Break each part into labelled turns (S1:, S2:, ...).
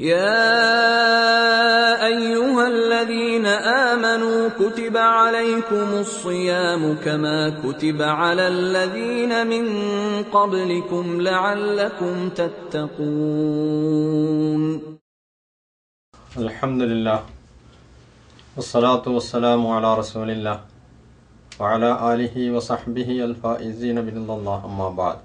S1: يا ايها الذين امنوا كتب عليكم الصيام كما كتب على الذين من قبلكم لعلكم تتقون
S2: الحمد لله والصلاة والسلام على رسول الله وعلى آله وصحبه الفائزين بإذن الله أما بعد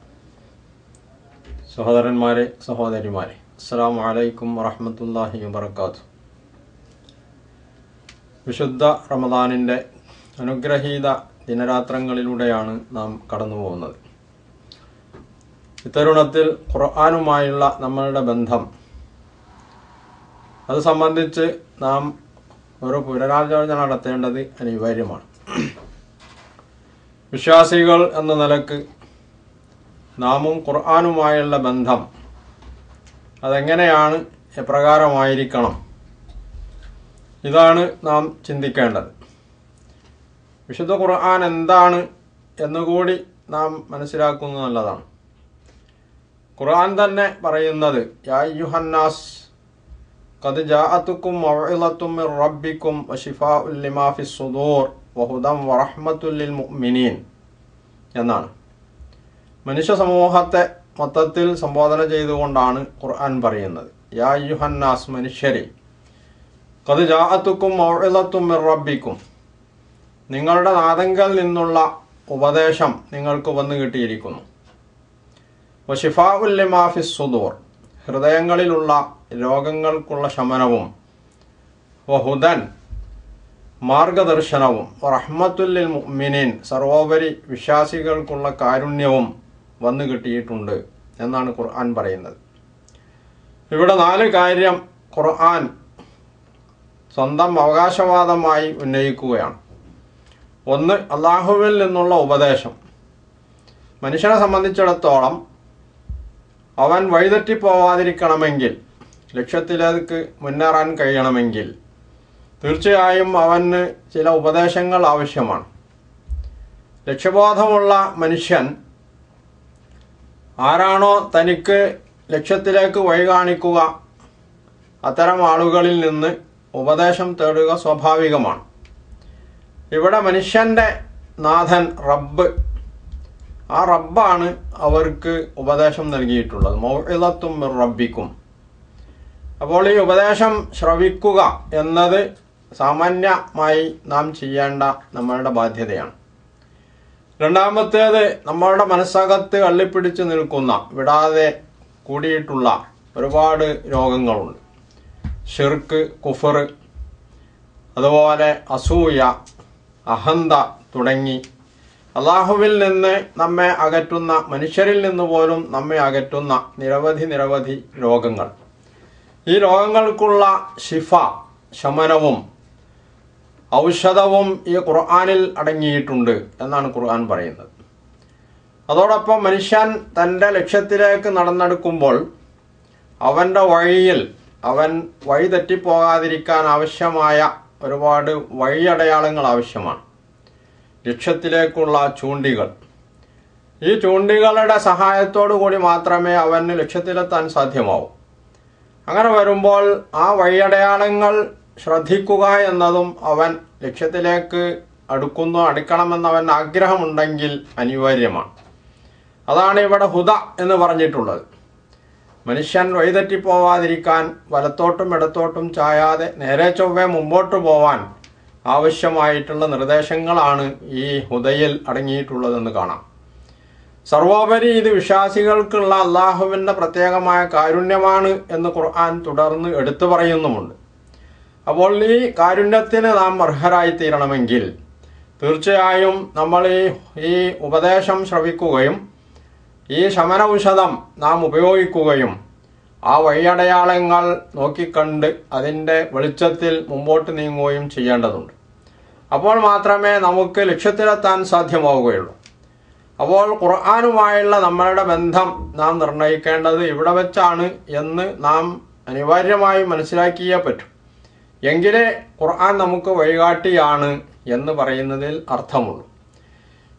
S2: സഹോദരന്മാരെ സഹോദരിമാരെ അസ്സാം വലൈക്കും വറഹമത്തല്ലാഹി വബർക്കാത്തു വിശുദ്ധ റമദാനിന്റെ അനുഗ്രഹീത ദിനരാത്രങ്ങളിലൂടെയാണ് നാം കടന്നു പോകുന്നത് ഇത്തരുണത്തിൽ ഖുർആാനുമായുള്ള നമ്മളുടെ ബന്ധം അത് സംബന്ധിച്ച് നാം ഒരു പുനരാലോചന നടത്തേണ്ടത് അനിവാര്യമാണ്. വിശ്വാസികൾ എന്ന നിലയ്ക്ക് നാമും ഖുർആാനുമായുള്ള ബന്ധം അതെങ്ങനെയാണ് എപ്രകാരമായിരിക്കണം? ഇതാണ് നാം ചിന്തിക്കേണ്ടത്. വിശുദ്ധ ഖുർആൻ എന്താണ് എന്നുകൂടി നാം മനസ്സിലാക്കുന്നത് നല്ലതാണ്. ഖുർആൻ തന്നെ പറയുന്നത് യായുഹന്നാസ് കത് ജാഅത്തുക്കും മവഇളത്തും മിർ റബ്ബിക്കും വശിഫാഉൽ ലിമാ ഫിസ് സുദൂർ വഹുദം വറഹ്മത്തുൽ ലിൽ മുഅ്മിനീൻ എന്നാണ്. മനുഷ്യ സമൂഹത്തെ മൊത്തത്തിൽ സംബോധന ചെയ്തുകൊണ്ടാണ് ഖുർആൻ പറയുന്നത്. യാ മനുഷ്യരെ റബ്ബിക്കും. നിങ്ങളുടെ നാദങ്കൽ നിന്നുള്ള ഉപദേശം നിങ്ങൾക്ക് വന്നു കിട്ടിയിരിക്കുന്നു. സുദൂർ ഹൃദയങ്ങളിലുള്ള രോഗങ്ങൾക്കുള്ള ശമനവും വഹുദൻ മാർഗദർശനവും റഹ്മത്തുല്ലിൽ മുഅ്മിനീൻ സർവോപരി വിശ്വാസികൾക്കുള്ള കാരുണ്യവും വന്നു കിട്ടിയിട്ടുണ്ട് എന്നാണ് ഖുർആൻ പറയുന്നത്. ഇവിടെ നാല് കാര്യം ഖുർആൻ സ്വന്തം അവകാശവാദമായി ഉന്നയിക്കുകയാണ്. ഒന്ന് അള്ളാഹുവിൽ നിന്നുള്ള ഉപദേശം. മനുഷ്യനെ സംബന്ധിച്ചിടത്തോളം അവൻ വഴിതെറ്റിപ്പോവാതിരിക്കണമെങ്കിൽ ലക്ഷ്യത്തിലേക്ക് മുന്നേറാൻ കഴിയണമെങ്കിൽ തീർച്ചയായും അവന് ചില ഉപദേശങ്ങൾ ആവശ്യമാണ്. ലക്ഷ്യബോധമുള്ള മനുഷ്യൻ ആരാണോ തനിക്ക് ലക്ഷ്യത്തിലേക്ക് വഴി കാണിക്കുക അത്തരം ആളുകളിൽ നിന്ന് ഉപദേശം തേടുക സ്വാഭാവികമാണ്. ഇവിടെ മനുഷ്യന്റെ നാഥൻ റബ്ബ് ആ റബ്ബാണ് അവർക്ക് ഉപദേശം നൽകിയിട്ടുള്ളത്. മൗഇലത്തും റബ്ബിക്കും. അപ്പോൾ ഈ ഉപദേശം ശ്രവിക്കുക എന്നത് സാമാന്യമായി നാം ചെയ്യേണ്ട നമ്മളുടെ ബാധ്യതയാണ്. രണ്ടാമത്തേത് നമ്മളുടെ മനസ്സകത്ത് കള്ളിപ്പിടിച്ച് നിൽക്കുന്ന വിടാതെ കൂടിയിട്ടുള്ള ഒരുപാട് രോഗങ്ങളുണ്ട്. ഷിർക്ക് കുഫർ അതുപോലെ അസൂയ അഹന്ത തുടങ്ങി. അള്ളാഹുവിൽ നിന്ന് നമ്മെ അകറ്റുന്ന മനുഷ്യരിൽ നിന്ന് പോലും നമ്മെ അകറ്റുന്ന നിരവധി നിരവധി രോഗങ്ങൾ. ഈ രോഗങ്ങൾക്കുള്ള ശിഫ ശമനവും ഔഷധവും ഈ ഖുർആാനിൽ അടങ്ങിയിട്ടുണ്ട് എന്നാണ് ഖുർആൻ പറയുന്നത്. അതോടൊപ്പം മനുഷ്യൻ തന്റെ ലക്ഷ്യത്തിലേക്ക് നടന്നെടുക്കുമ്പോൾ അവന്റെ വഴിയിൽ അവൻ വഴി തെറ്റിപ്പോകാതിരിക്കാൻ ആവശ്യമായ ഒരുപാട് വഴിയടയാളങ്ങൾ ആവശ്യമാണ്. ലക്ഷ്യത്തിലേക്കുള്ള ചൂണ്ടികൾ. ഈ ചൂണ്ടികളുടെ സഹായത്തോടു കൂടി മാത്രമേ അവന് ലക്ഷ്യത്തിലെത്താൻ സാധ്യമാവൂ. അങ്ങനെ വരുമ്പോൾ ആ വഴിയടയാളങ്ങൾ ശ്രദ്ധിക്കുക എന്നതും അവൻ ലക്ഷ്യത്തിലേക്ക് അടുക്കുന്നു അടുക്കണമെന്നവൻ ആഗ്രഹമുണ്ടെങ്കിൽ അനിവാര്യമാണ്. അതാണ് ഇവിടെ ഹുദ എന്ന് പറഞ്ഞിട്ടുള്ളത്. മനുഷ്യൻ വഴിതെറ്റിപ്പോവാതിരിക്കാൻ വലത്തോട്ടും ഇടത്തോട്ടും ചായാതെ നേരെ ചൊവ്വെ മുമ്പോട്ട് പോവാൻ ആവശ്യമായിട്ടുള്ള നിർദ്ദേശങ്ങളാണ് ഈ ഹുദയിൽ അടങ്ങിയിട്ടുള്ളതെന്ന് കാണാം. സർവോപരി ഇത് വിശ്വാസികൾക്കുള്ള അള്ളാഹുവിന്റെ പ്രത്യേകമായ കാരുണ്യമാണ് എന്ന് ഖുർആൻ തുടർന്ന് എടുത്തു പറയുന്നുമുണ്ട്. അപ്പോൾ ഈ കാരുണ്യത്തിന് നാം അർഹരായി തീരണമെങ്കിൽ തീർച്ചയായും നമ്മൾ ഈ ഈ ഉപദേശം ശ്രവിക്കുകയും ഈ ശമന ഔഷധം നാം ഉപയോഗിക്കുകയും ആ വഴിയടയാളങ്ങൾ നോക്കിക്കണ്ട് അതിന്റെ വെളിച്ചത്തിൽ മുമ്പോട്ട് നീങ്ങുകയും ചെയ്യേണ്ടതുണ്ട്. അപ്പോൾ മാത്രമേ നമുക്ക് ലക്ഷ്യത്തിലെത്താൻ സാധ്യമാവുകയുള്ളൂ. അപ്പോൾ ഖുർആാനുമായുള്ള നമ്മളുടെ ബന്ധം നാം നിർണയിക്കേണ്ടത് ഇവിടെ വെച്ചാണ് എന്ന് നാം അനിവാര്യമായി മനസ്സിലാക്കിയേ പറ്റൂ. എങ്കിലേ ഖുർആൻ നമുക്ക് വഴികാട്ടിയാണ് എന്ന് പറയുന്നതിൽ അർത്ഥമുള്ളൂ.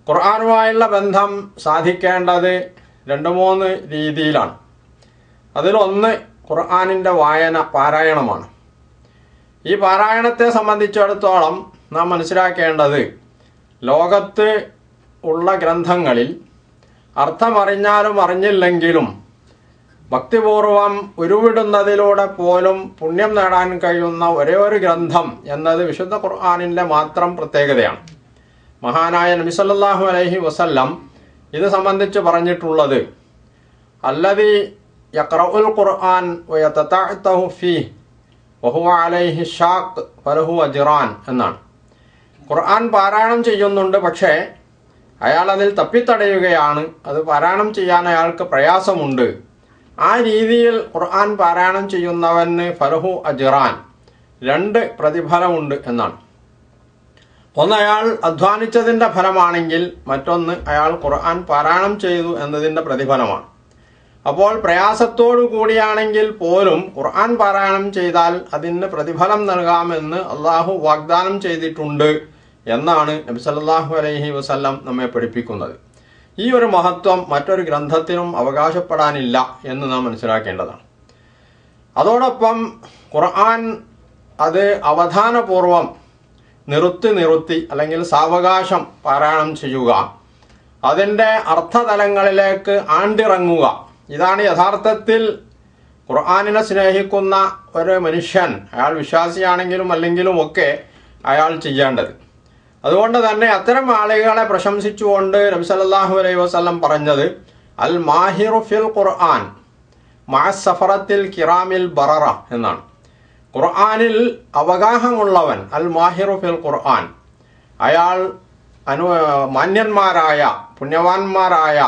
S2: ഖുർആനുമായുള്ള ബന്ധം സാധിക്കേണ്ടത് രണ്ട് മൂന്ന് രീതിയിലാണ്. അതിലൊന്ന് ഖുർആാനിന്റെ വായന പാരായണമാണ്. ഈ പാരായണത്തെ സംബന്ധിച്ചിടത്തോളം നാം മനസ്സിലാക്കേണ്ടത് ലോകത്ത് ഉള്ള ഗ്രന്ഥങ്ങളിൽ അർത്ഥമറിഞ്ഞാലും അറിഞ്ഞില്ലെങ്കിലും ഭക്തിപൂർവം ഉരുവിടുന്നതിലൂടെ പോലും പുണ്യം നേടാൻ കഴിയുന്ന ഒരേ ഒരു ഗ്രന്ഥം എന്നത് വിശുദ്ധ ഖുർആാനിന്റെ മാത്രം പ്രത്യേകതയാണ്. മഹാനായ നബിസല്ലാഹു അലൈഹി വസല്ലം ഇത് സംബന്ധിച്ച് പറഞ്ഞിട്ടുള്ളത് അല്ലതി യക്രഉൽ ഖുർആൻ അലൈഹി എന്നാണ്. ഖുർആൻ പാരായണം ചെയ്യുന്നുണ്ട് പക്ഷേ അയാൾ അതിൽ തപ്പിത്തടയുകയാണ്. അത് പാരായണം ചെയ്യാൻ അയാൾക്ക് പ്രയാസമുണ്ട്. ആ രീതിയിൽ ഖുർആൻ പാരായണം ചെയ്യുന്നവന് ഫലഹു അജിറാൻ രണ്ട് പ്രതിഫലമുണ്ട് എന്നാണ്. ഒന്ന് അയാൾ അധ്വാനിച്ചതിന്റെ ഫലമാണെങ്കിൽ മറ്റൊന്ന് അയാൾ ഖുർആൻ പാരായണം ചെയ്തു എന്നതിന്റെ പ്രതിഫലമാണ്. അപ്പോൾ പ്രയാസത്തോടു കൂടിയാണെങ്കിൽ പോലും ഖുർആൻ പാരായണം ചെയ്താൽ അതിന് പ്രതിഫലം നൽകാമെന്ന് അള്ളാഹു വാഗ്ദാനം ചെയ്തിട്ടുണ്ട് എന്നാണ് നബി സല്ലല്ലാഹു അലൈഹി വസല്ലം നമ്മെ പഠിപ്പിക്കുന്നത്. ഈ ഒരു മഹത്വം മറ്റൊരു ഗ്രന്ഥത്തിനും അവകാശപ്പെടാനില്ല എന്ന് നാം മനസ്സിലാക്കേണ്ടതാണ്. അതോടൊപ്പം ഖുർആൻ അത് അവധാനപൂർവം നിറുത്തി നിറുത്തി അല്ലെങ്കിൽ സാവകാശം പാരായണം ചെയ്യുക അതിന്റെ അർത്ഥതലങ്ങളിലേക്ക് ആണ്ടിറങ്ങുക. ഇതാണ് യഥാർത്ഥത്തിൽ ഖുർആാനിനെ സ്നേഹിക്കുന്ന ഒരു മനുഷ്യൻ. അയാൾ വിശ്വാസിയാണെങ്കിലും അല്ലെങ്കിലും ഒക്കെ അയാൾ ചെയ്യേണ്ടത്. അതുകൊണ്ട് തന്നെ അത്തരം ആളുകളെ പ്രശംസിച്ചുകൊണ്ട് നബി സല്ലല്ലാഹു അലൈഹി വസല്ലം പറഞ്ഞത് അൽ മാഹിറു ഫിൽ ഖുർആൻ മാ സഫറത്തിൽ കിറാമിൽ ബററ എന്നാണ്. ഖുർആാനിൽ അവഗാഹമുള്ളവൻ അൽ മാഹിറു ഫിൽ ഖുർആൻ അയാൾ അനു മാന്യന്മാരായ പുണ്യവാന്മാരായ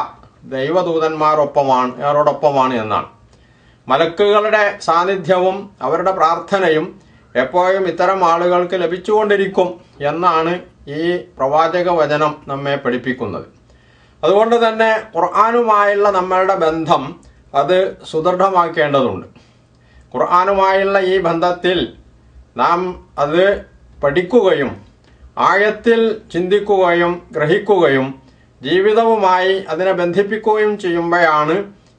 S2: ദൈവദൂതന്മാരൊപ്പമാണ് അവരോടൊപ്പമാണ് എന്നാണ്. മലക്കുകളുടെ സാന്നിധ്യവും അവരുടെ പ്രാർത്ഥനയും എപ്പോഴും ഇത്തരം ആളുകൾക്ക് ലഭിച്ചുകൊണ്ടിരിക്കും എന്നാണ് ഈ പ്രവാചക വചനം നമ്മെ പഠിപ്പിക്കുന്നത്. അതുകൊണ്ട് തന്നെ ഖുർആാനുമായുള്ള നമ്മളുടെ ബന്ധം അത് സുദൃഢമാക്കേണ്ടതുണ്ട്. ഖുർആാനുമായുള്ള ഈ ബന്ധത്തിൽ നാം അത് പഠിക്കുകയും ആഴത്തിൽ ചിന്തിക്കുകയും ഗ്രഹിക്കുകയും ജീവിതവുമായി അതിനെ ബന്ധിപ്പിക്കുകയും ചെയ്യുമ്പോഴാണ്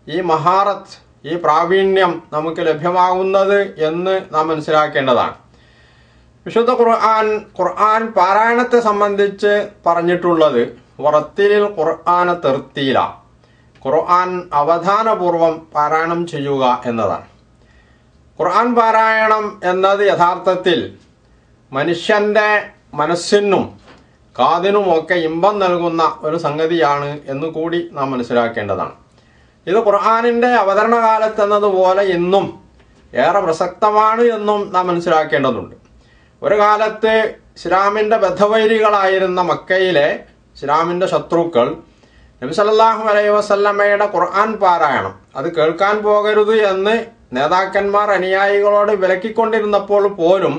S2: ഈ മഹാറത്ത് ഈ പ്രാവീണ്യം നമുക്ക് ലഭ്യമാകുന്നത് എന്ന് നാം മനസ്സിലാക്കേണ്ടതാണ്. വിശുദ്ധ ഖുർആൻ ഖുർആൻ പാരായണത്തെ സംബന്ധിച്ച് പറഞ്ഞിട്ടുള്ളത് വറത്തിലിൽ ഖുർആന തെർത്തീല ഖുർആൻ അവധാനപൂർവം പാരായണം ചെയ്യുക എന്നതാണ്. ഖുർആൻ പാരായണം എന്നത് യഥാർത്ഥത്തിൽ മനുഷ്യന്റെ മനസ്സിനും കാതിനും ഒക്കെ ഇമ്പം നൽകുന്ന ഒരു സംഗതിയാണ് എന്ന് കൂടി നാം മനസ്സിലാക്കേണ്ടതാണ്. ഇത് ഖുർആാനിന്റെ അവതരണ കാലത്തെന്നതുപോലെ ഇന്നും ഏറെ പ്രസക്തമാണ് എന്നും നാം മനസ്സിലാക്കേണ്ടതുണ്ട്. ഒരു കാലത്ത് ഇസ്ലാമിന്റെ ബദ്ധവൈരികളായിരുന്ന മക്കയിലെ ഇസ്ലാമിന്റെ ശത്രുക്കൾ നബി സല്ലല്ലാഹു അലൈഹി വസല്ലമ്മയുടെ ഖുർആൻ പാരായണം. അത് കേൾക്കാൻ പോകരുത് എന്ന് നേതാക്കന്മാർ അനുയായികളോട് വിലക്കിക്കൊണ്ടിരുന്നപ്പോൾ പോലും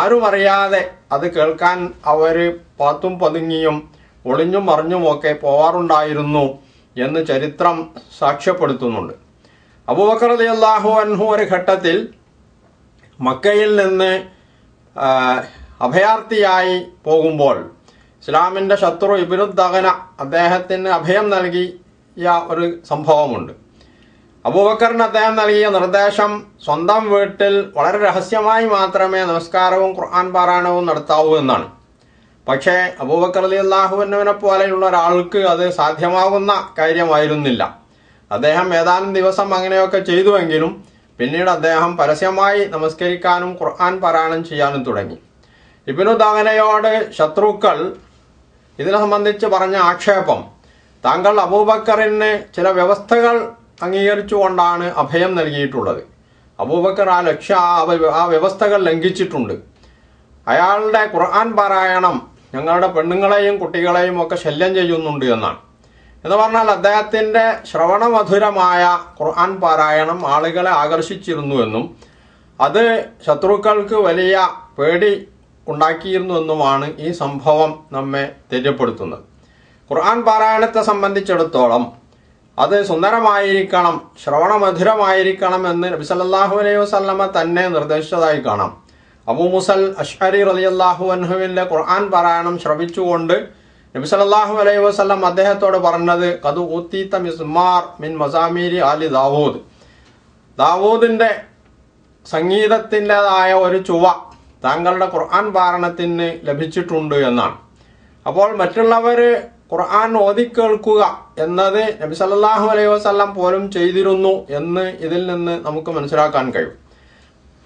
S2: ആരും അറിയാതെ അത് കേൾക്കാൻ അവർ പാത്തും പതുങ്ങിയും ഒളിഞ്ഞും മറിഞ്ഞുമൊക്കെ പോവാറുണ്ടായിരുന്നു എന്ന് ചരിത്രം സാക്ഷ്യപ്പെടുത്തുന്നുണ്ട്. അബൂബക്കർ അലി അള്ളാഹു അൻഹു ഒരു ഘട്ടത്തിൽ മക്കയിൽ നിന്ന് അഭയാർത്ഥിയായി പോകുമ്പോൾ ഇസ്ലാമിന്റെ ശത്രു ഇബിനുദ്ദഗന അദ്ദേഹത്തിന് അഭയം നൽകിയ ഒരു സംഭവമുണ്ട്. അബൂബക്കറിന് അദ്ദേഹം നൽകിയ നിർദ്ദേശം സ്വന്തം വീട്ടിൽ വളരെ രഹസ്യമായി മാത്രമേ നമസ്കാരവും ഖുർആൻ പാരായണവും നടത്താവൂ എന്നാണ്. പക്ഷേ അബൂബക്കർ അലി അള്ളാഹുവിനെ പോലെയുള്ള ഒരാൾക്ക് അത് സാധ്യമാകുന്ന കാര്യമായിരുന്നില്ല. അദ്ദേഹം ഏതാനും ദിവസം അങ്ങനെയൊക്കെ ചെയ്തുവെങ്കിലും പിന്നീട് അദ്ദേഹം പരസ്യമായി നമസ്കരിക്കാനും ഖുർആൻ പാരായണം ചെയ്യാനും തുടങ്ങി. ഇബിനു ദാവനയോട് ശത്രുക്കൾ ഇതിനെ സംബന്ധിച്ച് പറഞ്ഞ ആക്ഷേപം. താങ്കൾ അബൂബക്കറിന് ചില വ്യവസ്ഥകൾ അംഗീകരിച്ചുകൊണ്ടാണ് അഭയം നൽകിയിട്ടുള്ളത്. അബൂബക്കർ ആ ലക്ഷ്യ ആ വ്യവസ്ഥകൾ ലംഘിച്ചിട്ടുണ്ട്. അയാളുടെ ഖുർആൻ പാരായണം ഞങ്ങളുടെ പെണ്ണുങ്ങളെയും കുട്ടികളെയും ഒക്കെ ശല്യം ചെയ്യുന്നുണ്ട് എന്നാണ്. എന്ന് പറഞ്ഞാൽ അദ്ദേഹത്തിന്റെ ശ്രവണമധുരമായ ഖുർആൻ പാരായണം ആളുകളെ ആകർഷിച്ചിരുന്നു എന്നും അത് ശത്രുക്കൾക്ക് വലിയ പേടി ഉണ്ടാക്കിയിരുന്നു എന്നുമാണ് ഈ സംഭവം നമ്മെ തെറ്റപ്പെടുത്തുന്നത്. ഖുർആൻ പാരായണത്തെ സംബന്ധിച്ചിടത്തോളം അത് സുന്ദരമായിരിക്കണം ശ്രവണമധുരമായിരിക്കണം എന്ന് നബി സല്ലല്ലാഹു അലൈഹി വസല്ലമ തന്നെ നിർദ്ദേശിച്ചതായി കാണാം. അബൂ മുസൽ അഷ്ഹരി റളിയല്ലാഹു അൻഹുവിന്റെ ഖുർആൻ പാരായണം ശ്രവിച്ചുകൊണ്ട് നബി സല്ലല്ലാഹു അലൈഹി വസല്ലം അദ്ദേഹത്തോട് പറഞ്ഞത് കതു ഊത്തീത്ത മിസ്മാർ മിൻ മസാമീരി അലി ദാവൂദ്. ദാവൂദിന്റെ സംഗീതത്തിന്റെതായ ഒരു ചുവ താങ്കളുടെ ഖുർആൻ പാരണത്തിന് ലഭിച്ചിട്ടുണ്ട് എന്നാണ്. അപ്പോൾ മറ്റുള്ളവർ ഖുർആൻ ഓതിക്കേൾക്കുക എന്നത് നബി സല്ലാഹു അലൈഹി വസല്ലം പോലും ചെയ്തിരുന്നു എന്ന് ഇതിൽ നിന്ന് നമുക്ക് മനസ്സിലാക്കാൻ കഴിയും.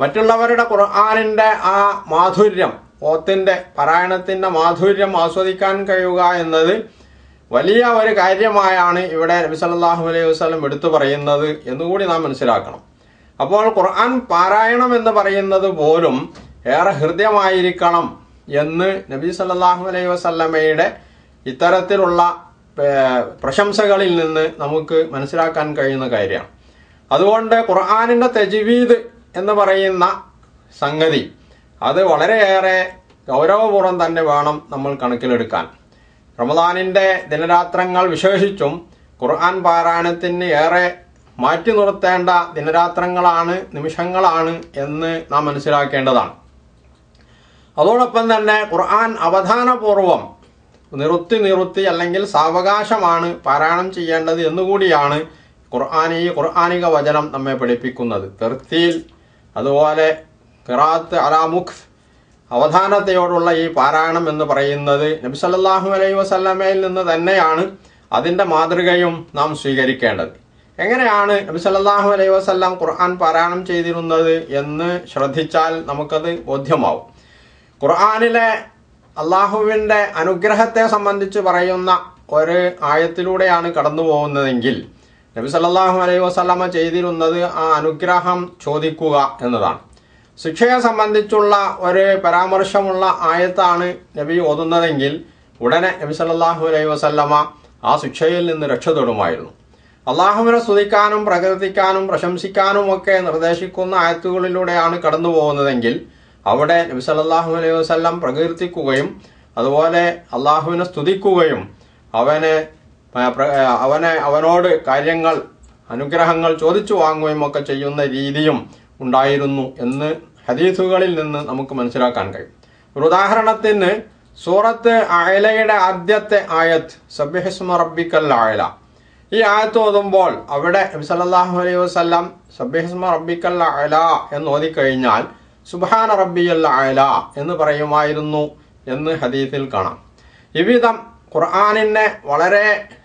S2: മറ്റുള്ളവരുടെ ഖുർആാനിന്റെ ആ മാധുര്യം ഓത്തിന്റെ പാരായണത്തിന്റെ മാധുര്യം ആസ്വദിക്കാൻ കഴിയുക എന്നത് വലിയ ഒരു കാര്യമായാണ് ഇവിടെ നബി സല്ലല്ലാഹു അലൈഹി വസല്ലം എടുത്തു പറയുന്നത് എന്നുകൂടി നാം മനസ്സിലാക്കണം. അപ്പോൾ ഖുർആൻ പാരായണം എന്ന് പറയുന്നത് പോലും ഏറെ ഹൃദ്യമായിരിക്കണം എന്ന് നബി സല്ലല്ലാഹു അലൈഹി വസല്ലമയുടെ ഇത്തരത്തിലുള്ള പ്രശംസകളിൽ നിന്ന് നമുക്ക് മനസ്സിലാക്കാൻ കഴിയുന്ന കാര്യമാണ്. അതുകൊണ്ട് ഖുർആാനിന്റെ തെജീവീദ് എന്ന് പറയുന്ന സംഗതി അത് വളരെയേറെ ഗൗരവപൂർവം തന്നെ വേണം നമ്മൾ കണക്കിലെടുക്കാൻ. റമദാനിന്റെ ദിനരാത്രങ്ങൾ വിശേഷിച്ചും ഖുർആൻ പാരായണത്തിന് ഏറെ മാറ്റി നിർത്തേണ്ട ദിനരാത്രങ്ങളാണ് നിമിഷങ്ങളാണ് എന്ന് നാം മനസ്സിലാക്കേണ്ടതാണ്. അതോടൊപ്പം തന്നെ ഖുർആൻ അവധാനപൂർവം നിറുത്തി നിറുത്തി അല്ലെങ്കിൽ സാവകാശമാണ് പാരായണം ചെയ്യേണ്ടത് എന്നുകൂടിയാണ് ഖുർആാനി ഖുർആാനിക വചനം നമ്മെ പഠിപ്പിക്കുന്നത്. തെർത്തിയിൽ അതുപോലെ ഖിറാത്ത് അലാമുഖ് അവധാനതയോടുള്ള ഈ പാരായണം എന്ന് പറയുന്നത് നബി സല്ലല്ലാഹു അലൈഹി വസല്ലമയിൽ നിന്ന് തന്നെയാണ് അതിന്റെ മാതൃകയും നാം സ്വീകരിക്കേണ്ടത്. എങ്ങനെയാണ് നബി സല്ലല്ലാഹു അലൈഹി വസല്ലം ഖുർആൻ പാരായണം ചെയ്തിരുന്നത് എന്ന് ശ്രദ്ധിച്ചാൽ നമുക്കത് ബോധ്യമാവും. ഖുർആനിലെ അള്ളാഹുവിന്റെ അനുഗ്രഹത്തെ സംബന്ധിച്ച് പറയുന്ന ഒരു ആയത്തിലൂടെയാണ് കടന്നു പോകുന്നതെങ്കിൽ നബി സല്ലല്ലാഹു അലൈഹി വസല്ലമ ചെയ്തിരുന്നത് ആ അനുഗ്രഹം ചോദിക്കുക എന്നതാണ്. ശിക്ഷയെ സംബന്ധിച്ചുള്ള ഒരു പരാമർശമുള്ള ആയത്താണ് നബി ഓതുന്നതെങ്കിൽ ഉടനെ നബി സല്ലാഹു അലൈഹി വസല്ലമ ആ ശിക്ഷയിൽ നിന്ന് രക്ഷപ്പെടുമായിരുന്നു അള്ളാഹുവിനെ സ്തുതിക്കാനും പ്രകീർത്തിക്കാനും പ്രശംസിക്കാനും ഒക്കെ നിർദ്ദേശിക്കുന്ന ആയത്തുകളിലൂടെയാണ് കടന്നു പോകുന്നതെങ്കിൽ അവിടെ നബി സല്ലാഹു അലൈഹി വസല്ലം പ്രകീർത്തിക്കുകയും അതുപോലെ അള്ളാഹുവിനെ സ്തുതിക്കുകയും അവനെ അവനെ അവനോട് കാര്യങ്ങൾ അനുഗ്രഹങ്ങൾ ചോദിച്ചു വാങ്ങുകയും ഒക്കെ ചെയ്യുന്ന രീതിയും ഉണ്ടായിരുന്നു എന്ന് ഹദീസുകളിൽ നിന്ന് നമുക്ക് മനസ്സിലാക്കാൻ കഴിയും. ഒരു ഉദാഹരണത്തിന് സൂറത്ത് അയലയുടെ ആദ്യത്തെ ആയത്ത് സബ്യഹിസ്മ റബ്ബിക്കൽ ആയല ഈ ആയത്ത് ഓതുമ്പോൾ അവിടെ നബി സല്ലല്ലാഹു അലൈഹി വസല്ലം സബ്യഹിസ്മ റബ്ബിക്കൽ അയല എന്ന് ഓതിക്കഴിഞ്ഞാൽ സുബ്ഹാന റബ്ബിയൽ അയല എന്ന് പറയുമായിരുന്നു എന്ന് ഹദീസിൽ കാണാം. ഇവിധം ഖുർആാനിനെ വളരെ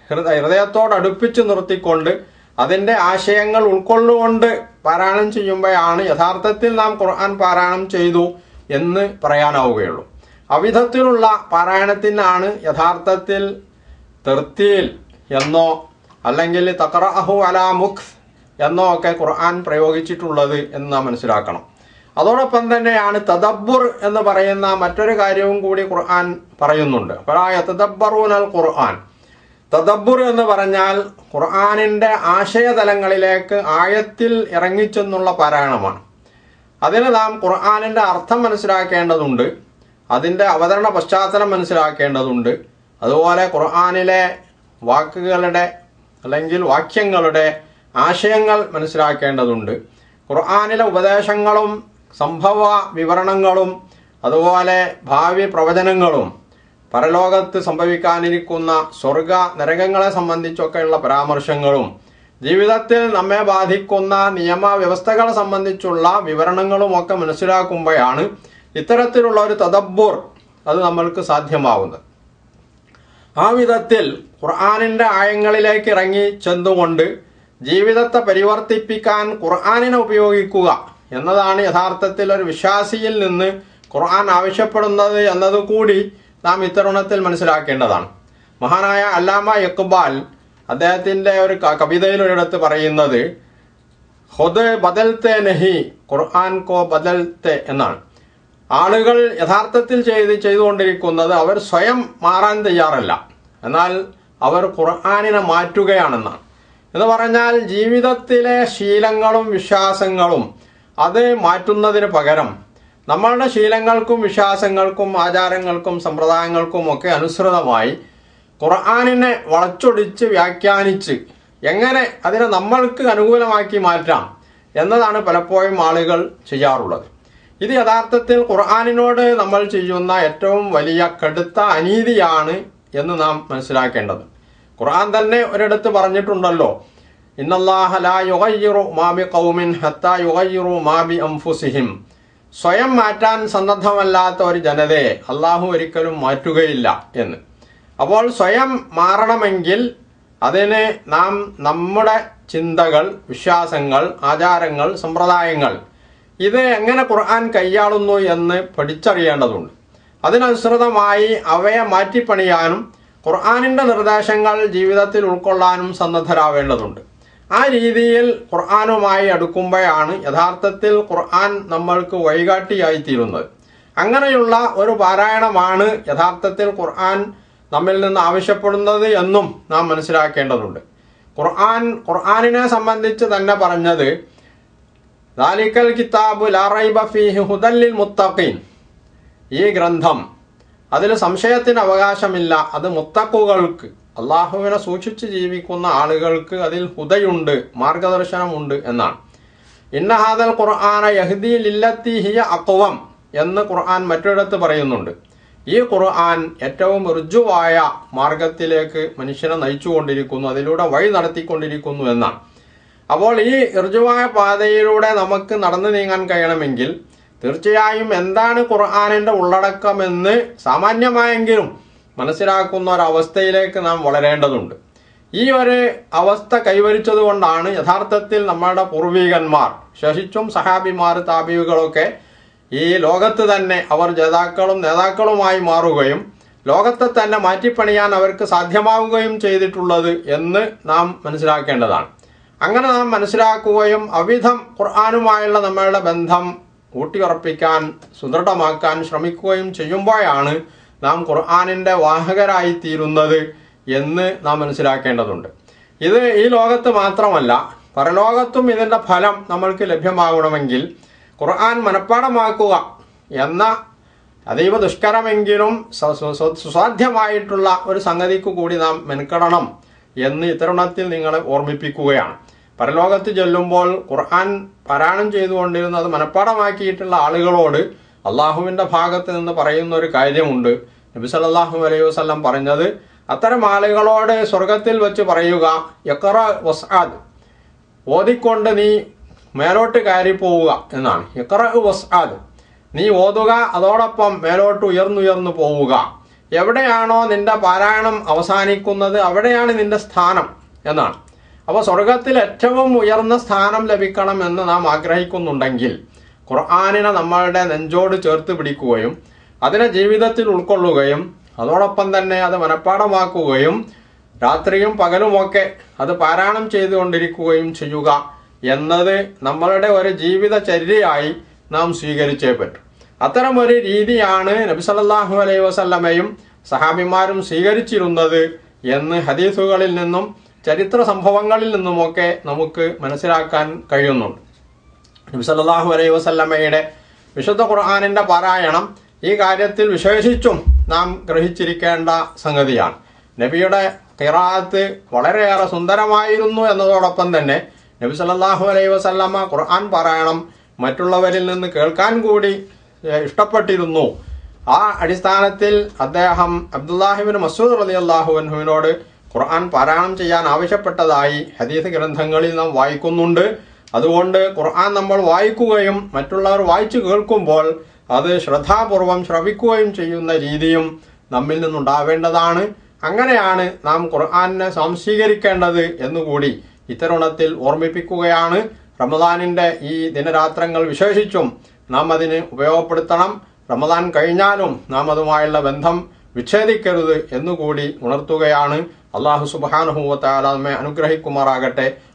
S2: ഹൃദയ ഹൃദയത്തോട് അടുപ്പിച്ച് നിർത്തിക്കൊണ്ട് അതിന്റെ ആശയങ്ങൾ ഉൾക്കൊള്ളുകൊണ്ട് പാരായണം ചെയ്യുമ്പോഴാണ് യഥാർത്ഥത്തിൽ നാം ഖുർആൻ പാരായണം ചെയ്തു എന്ന് പറയാനാവുകയുള്ളൂ. അവിധത്തിലുള്ള പാരായണത്തിനാണ് യഥാർത്ഥത്തിൽ തെർത്തിയിൽ എന്നോ അല്ലെങ്കിൽ തക്രഹു അലാ മുഖ് എന്നോ ഒക്കെ ഖുർആൻ പ്രയോഗിച്ചിട്ടുള്ളത് എന്ന് നാം മനസ്സിലാക്കണം. അതോടൊപ്പം തന്നെയാണ് തദബ്ബുർ എന്ന് പറയുന്ന മറ്റൊരു കാര്യവും കൂടി ഖുർആൻ പറയുന്നുണ്ട്. അപ്പോഴായ തദബ്ബറൂനൽ ഖുർആൻ. തദബ്ബുർ എന്ന് പറഞ്ഞാൽ ഖുർആനിന്റെ ആശയതലങ്ങളിലേക്ക് ആയത്തിൽ ഇറങ്ങിച്ചെന്നുള്ള പാരായണമാണ്. അതിന് നാം ഖുർആനിന്റെ അർത്ഥം മനസ്സിലാക്കേണ്ടതുണ്ട് അതിന്റെ അവതരണ പശ്ചാത്തലം മനസ്സിലാക്കേണ്ടതുണ്ട്. അതുപോലെ ഖുർആാനിലെ വാക്കുകളുടെ അല്ലെങ്കിൽ വാക്യങ്ങളുടെ ആശയങ്ങൾ മനസ്സിലാക്കേണ്ടതുണ്ട്. ഖുർആാനിലെ ഉപദേശങ്ങളും സംഭവ വിവരണങ്ങളും അതുപോലെ ഭാവി പ്രവചനങ്ങളും പരലോകത്ത് സംഭവിക്കാനിരിക്കുന്ന സ്വർഗ നരകങ്ങളെ സംബന്ധിച്ചൊക്കെയുള്ള പരാമർശങ്ങളും ജീവിതത്തിൽ നമ്മെ ബാധിക്കുന്ന നിയമവ്യവസ്ഥകളെ സംബന്ധിച്ചുള്ള വിവരണങ്ങളും ഒക്കെ മനസ്സിലാക്കുമ്പോഴാണ് ഇത്തരത്തിലുള്ള ഒരു തദബ്ബൂർ അത് നമ്മൾക്ക് സാധ്യമാവുന്നത്. ആ വിധത്തിൽ ഖുർആാനിന്റെ ആയങ്ങളിലേക്ക് ഇറങ്ങി ചെന്നുകൊണ്ട് ജീവിതത്തെ പരിവർത്തിപ്പിക്കാൻ ഖുർആാനിനെ ഉപയോഗിക്കുക എന്നതാണ് യഥാർത്ഥത്തിൽ ഒരു വിശ്വാസിയിൽ നിന്ന് ഖുർആൻ ആവശ്യപ്പെടുന്നത് എന്നത് കൂടി നാം ഇത്തരുണത്തിൽ മനസ്സിലാക്കേണ്ടതാണ്. മഹാനായ അല്ലാമ യക്കുബാൽ അദ്ദേഹത്തിന്റെ ഒരു കവിതയിൽ ഒരിടത്ത് പറയുന്നത് ഹൊദ് ബദൽത്തെ നഹി ഖുർആൻ കോ ബദൽത്തെ എന്നാണ്. ആളുകൾ യഥാർത്ഥത്തിൽ ചെയ്ത് ചെയ്തുകൊണ്ടിരിക്കുന്നത് അവർ സ്വയം മാറാൻ തയ്യാറല്ല. എന്നാൽ അവർ ഖുർആാനിനെ മാറ്റുകയാണെന്നാണ്. എന്ന് പറഞ്ഞാൽ ജീവിതത്തിലെ ശീലങ്ങളും വിശ്വാസങ്ങളും അത് മാറ്റുന്നതിന് പകരം നമ്മളുടെ ശീലങ്ങൾക്കും വിശ്വാസങ്ങൾക്കും ആചാരങ്ങൾക്കും സമ്പ്രദായങ്ങൾക്കും ഒക്കെ അനുസൃതമായി ഖുർആാനിനെ വളച്ചൊടിച്ച് വ്യാഖ്യാനിച്ച് എങ്ങനെ അതിനെ നമ്മൾക്ക് അനുകൂലമാക്കി മാറ്റാം എന്നതാണ് പലപ്പോഴും ആളുകൾ ചെയ്യാറുള്ളത്. ഇത് യഥാർത്ഥത്തിൽ ഖുർആാനിനോട് നമ്മൾ ചെയ്യുന്ന ഏറ്റവും വലിയ കടുത്ത അനീതിയാണ് എന്ന് നാം മനസ്സിലാക്കേണ്ടത്. ഖുർആൻ തന്നെ ഒരിടത്ത് പറഞ്ഞിട്ടുണ്ടല്ലോ ഇന്നല്ലാഹ ലാ യുഗയ്യിറു മാ ബി ഖൗമിൻ ഹത്താ യുഗയ്യിറു മാ ബി അൻഫുസിഹിം സ്വയം മാറ്റാൻ സന്നദ്ധമല്ലാത്ത ഒരു ജനതയെ അള്ളാഹു ഒരിക്കലും മാറ്റുകയില്ല എന്ന്. അപ്പോൾ സ്വയം മാറണമെങ്കിൽ അതിന് നാം നമ്മുടെ ചിന്തകൾ വിശ്വാസങ്ങൾ ആചാരങ്ങൾ സമ്പ്രദായങ്ങൾ ഇത് എങ്ങനെ ഖുർആൻ കൈയാളുന്നു എന്ന് പഠിച്ചറിയേണ്ടതുണ്ട്. അതിനനുസൃതമായി അവയെ മാറ്റിപ്പണിയാനും ഖുർആാനിന്റെ നിർദ്ദേശങ്ങൾ ജീവിതത്തിൽ ഉൾക്കൊള്ളാനും സന്നദ്ധരാവേണ്ടതുണ്ട്. ആ രീതിയിൽ ഖുർആാനുമായി അടുക്കുമ്പോഴാണ് യഥാർത്ഥത്തിൽ ഖുർആൻ നമ്മൾക്ക് വഴികാട്ടിയായി തീരുന്നത്. അങ്ങനെയുള്ള ഒരു പാരായണമാണ് യഥാർത്ഥത്തിൽ ഖുർആൻ നമ്മിൽ നിന്ന് ആവശ്യപ്പെടുന്നത് എന്നും നാം മനസ്സിലാക്കേണ്ടതുണ്ട്. ഖുർആൻ ഖുർആാനിനെ സംബന്ധിച്ച് തന്നെ പറഞ്ഞത് ദാലിക്കൽ കിതാബ് ലാ റൈബ ഫീഹി ഹുദല്ലിൽ മുത്തഖീൻ. ഈ ഗ്രന്ഥം അതിൽ സംശയത്തിന് അവകാശമില്ല അത് മുത്തക്കുകൾക്ക് അള്ളാഹുവിനെ സൂക്ഷിച്ച് ജീവിക്കുന്ന ആളുകൾക്ക് അതിൽ ഹുദയുണ്ട് മാർഗദർശനമുണ്ട് എന്നാണ്. ഇന്നഹാദൽ ഖുർആാന യഹ്ദി ലില്ലത്തി ഹിയ അക്വം എന്ന് ഖുർആൻ മറ്റൊരിടത്ത് പറയുന്നുണ്ട്. ഈ ഖുർആൻ ഏറ്റവും ഋജുവായ മാർഗത്തിലേക്ക് മനുഷ്യനെ നയിച്ചുകൊണ്ടിരിക്കുന്നു അതിലൂടെ വഴി നടത്തിക്കൊണ്ടിരിക്കുന്നു എന്നാണ്. അപ്പോൾ ഈ ഋജുവായ പാതയിലൂടെ നമുക്ക് നടന്നു നീങ്ങാൻ കഴിയണമെങ്കിൽ തീർച്ചയായും എന്താണ് ഖുർആാനിന്റെ ഉള്ളടക്കമെന്ന് സാമാന്യമായെങ്കിലും മനസ്സിലാക്കുന്ന ഒരവസ്ഥയിലേക്ക് നാം വളരേണ്ടതുണ്ട്. ഈ ഒരു അവസ്ഥ കൈവരിച്ചത് കൊണ്ടാണ് യഥാർത്ഥത്തിൽ നമ്മുടെ പൂർവികന്മാർ ശേഷിച്ചും സഹാബിമാർ താപിയുകളൊക്കെ ഈ ലോകത്ത് തന്നെ അവർ ജേതാക്കളും നേതാക്കളുമായി മാറുകയും ലോകത്തെ തന്നെ മാറ്റിപ്പണിയാൻ അവർക്ക് സാധ്യമാവുകയും ചെയ്തിട്ടുള്ളത് എന്ന് നാം മനസ്സിലാക്കേണ്ടതാണ്. അങ്ങനെ നാം മനസ്സിലാക്കുകയും അവിധം ഖുർആാനുമായുള്ള നമ്മളുടെ ബന്ധം ഊട്ടിയുറപ്പിക്കാൻ സുദൃഢമാക്കാൻ ശ്രമിക്കുകയും ചെയ്യുമ്പോഴാണ് നാം ഖുർആാനിന്റെ വാഹകരായി തീരുന്നത് എന്ന് നാം മനസ്സിലാക്കേണ്ടതുണ്ട്. ഇത് ഈ ലോകത്ത് മാത്രമല്ല പരലോകത്തും ഇതിന്റെ ഫലം നമ്മൾക്ക് ലഭ്യമാകണമെങ്കിൽ ഖുർആൻ മനഃപ്പാടമാക്കുക എന്ന അതീവ ദുഷ്കരമെങ്കിലും സുസാധ്യമായിട്ടുള്ള ഒരു സംഗതിക്ക് കൂടി നാം മെനക്കെടണം എന്ന് ഇത്തരുണത്തിൽ നിങ്ങളെ ഓർമ്മിപ്പിക്കുകയാണ്. പരലോകത്ത് ചെല്ലുമ്പോൾ ഖുർആൻ പാരായണം ചെയ്തുകൊണ്ടിരുന്ന അത് മനഃപ്പാടമാക്കിയിട്ടുള്ള ആളുകളോട് അള്ളാഹുവിന്റെ ഭാഗത്ത് നിന്ന് പറയുന്ന ഒരു കാര്യമുണ്ട്. നബി സല്ലല്ലാഹു അലൈഹി വസല്ലം പറഞ്ഞത് അത്തരം ആളുകളോട് സ്വർഗത്തിൽ വെച്ച് പറയുക യക്കറ വസ്ആദ് ഓതിക്കൊണ്ട് നീ മേലോട്ട് കയറി പോവുക എന്നാണ്. യക്കറ വസ്ആദ് നീ ഓതുക അതോടൊപ്പം മേലോട്ട് ഉയർന്നുയർന്നു പോവുക. എവിടെയാണോ നിന്റെ പാരായണം അവസാനിക്കുന്നത് അവിടെയാണ് നിന്റെ സ്ഥാനം എന്നാണ്. അപ്പോൾ സ്വർഗത്തിൽ ഏറ്റവും ഉയർന്ന സ്ഥാനം ലഭിക്കണം എന്ന് നാം ആഗ്രഹിക്കുന്നുണ്ടെങ്കിൽ ഖുർആാനിനെ നമ്മളുടെ നെഞ്ചോട് ചേർത്ത് പിടിക്കുകയും അതിനെ ജീവിതത്തിൽ ഉൾക്കൊള്ളുകയും അതോടൊപ്പം തന്നെ അത് മനഃപ്പാടമാക്കുകയും രാത്രിയും പകലുമൊക്കെ അത് പാരായണം ചെയ്തുകൊണ്ടിരിക്കുകയും ചെയ്യുക എന്നത് നമ്മളുടെ ഒരു ജീവിതചര്യയായി നാം സ്വീകരിച്ചേ പറ്റും. അത്തരം ഒരു രീതിയാണ് നബി സല്ലല്ലാഹു അലൈഹി വസല്ലമയും സഹാബിമാരും സ്വീകരിച്ചിരുന്നത് എന്ന് ഹദീസുകളിൽ നിന്നും ചരിത്ര സംഭവങ്ങളിൽ നിന്നുമൊക്കെ നമുക്ക് മനസ്സിലാക്കാൻ കഴിയുന്നുണ്ട്. നബി സല്ലല്ലാഹു അലൈഹി വസല്ലമയുടെ വിശുദ്ധ ഖുർആാനിന്റെ പാരായണം ഈ കാര്യത്തിൽ വിശേഷിച്ചും നാം ഗ്രഹിച്ചിരിക്കേണ്ട സംഗതിയാണ്. നബിയുടെ കിറാത്ത് വളരെയേറെ സുന്ദരമായിരുന്നു എന്നതോടൊപ്പം തന്നെ നബി സല്ലല്ലാഹു അലൈഹി വസല്ലമ ഖുർആൻ പാരായണം മറ്റുള്ളവരിൽ നിന്ന് കേൾക്കാൻ കൂടി ഇഷ്ടപ്പെട്ടിരുന്നു. ആ അടിസ്ഥാനത്തിൽ അദ്ദേഹം അബ്ദുല്ലാഹിബിൻ മസൂദ് അലി അള്ളാഹുവിനോട് ഖുർആൻ പാരായണം ചെയ്യാൻ ആവശ്യപ്പെട്ടതായി ഹദീസ് ഗ്രന്ഥങ്ങളിൽ നാം വായിക്കുന്നുണ്ട്. അതുകൊണ്ട് ഖുർആൻ നമ്മൾ വായിക്കുകയും മറ്റുള്ളവർ വായിച്ചു കേൾക്കുമ്പോൾ അത് ശ്രദ്ധാപൂർവം ശ്രവിക്കുകയും ചെയ്യുന്ന രീതിയും നമ്മിൽ നിന്നുണ്ടാവേണ്ടതാണ്. അങ്ങനെയാണ് നാം ഖുർആാനിനെ സംശീകരിക്കേണ്ടത് എന്നുകൂടി ഇത്തരുണത്തിൽ ഓർമ്മിപ്പിക്കുകയാണ്. റമദാനിന്റെ ഈ ദിനരാത്രങ്ങൾ വിശേഷിച്ചും നാം അതിന് ഉപയോഗപ്പെടുത്തണം. റമദാൻ കഴിഞ്ഞാലും നാം അതുമായുള്ള ബന്ധം വിച്ഛേദിക്കരുത് എന്നുകൂടി ഉണർത്തുകയാണ്. അള്ളാഹു സുബാനുഹൂവത്താല നമ്മെ അനുഗ്രഹിക്കുമാറാകട്ടെ.